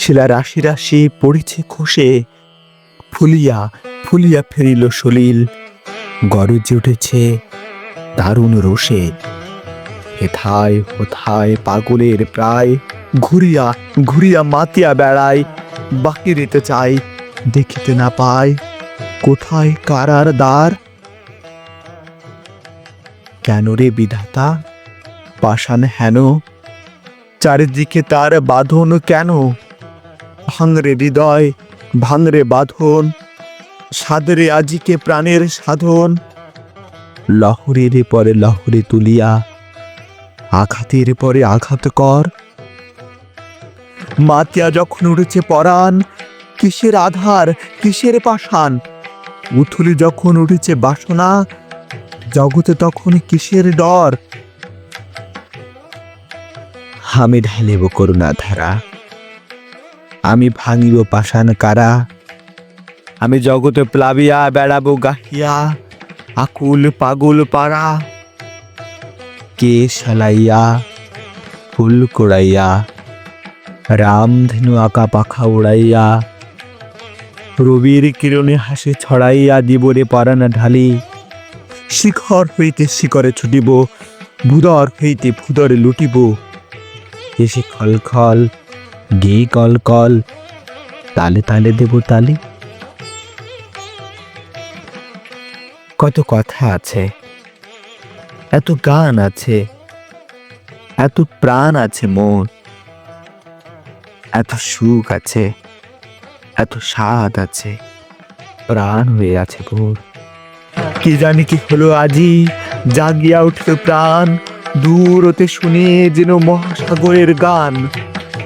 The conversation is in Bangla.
শিলা রাশি রাশি পড়েছে খসে। ফুলিয়া ফুলিয়া ফেরিল সলিল। গরজে উঠেছে দারুণ রোষে। হেথায়, হোথায় পাগলের প্রায়। ঘুরিয়া ঘুরিয়া মাতিয়া বেড়ায়। বাকি রেতে চাই দেখিতে না পায়। কোথায় কারার দ্বার? কেন রে বিধাতা? পাষাণ হেন? চারিদিকে তার বাঁধন কেন? ভাঙরে হৃদয়, ভাঙরে বাঁধন, সাদরে আজিকে প্রাণের সাধন। লহরের পরে লহরে তুলিয়া, আঘাতের পরে আঘাত কর। মাতিয়া যখন উঠেছে পরাণ, কিসের আধার, কিসের পাষাণ? উথুলি যখন উঠেছে বাসনা, জগতে তখন কিসের ডর? আমি ঢালিব করুণা ধারা আমি ভাঙিব পাষাণ কারা? আমি জগতে প্লাবিয়া বেড়াবো গাহিয়া, আকুল পাগল পাড়া। কে সালাইয়া ফুল কোড়াইয়া রামধেনু আঁকা পাখা উড়াইয়া। রবির কিরণে হাসে ছড়াইয়া দিবরে পরানা ঢালি। শিখর হইতে শিখরে ছুটিব ভুদর হইতে ভুদরে লুটিব। এসে খল খল গে কল কল, তালে তালে দেব তালে। কত কথা আছে, এত গান আছে, এত প্রাণ আছে মন, এত সুখ আছে, এত স্বাদ আছে, প্রাণ হয়ে আছে ভোর। কি জানি কি হলো আজি, জাগিয়া উঠল প্রাণ দূর হতে শুনে যেন মহাসাগরের গান।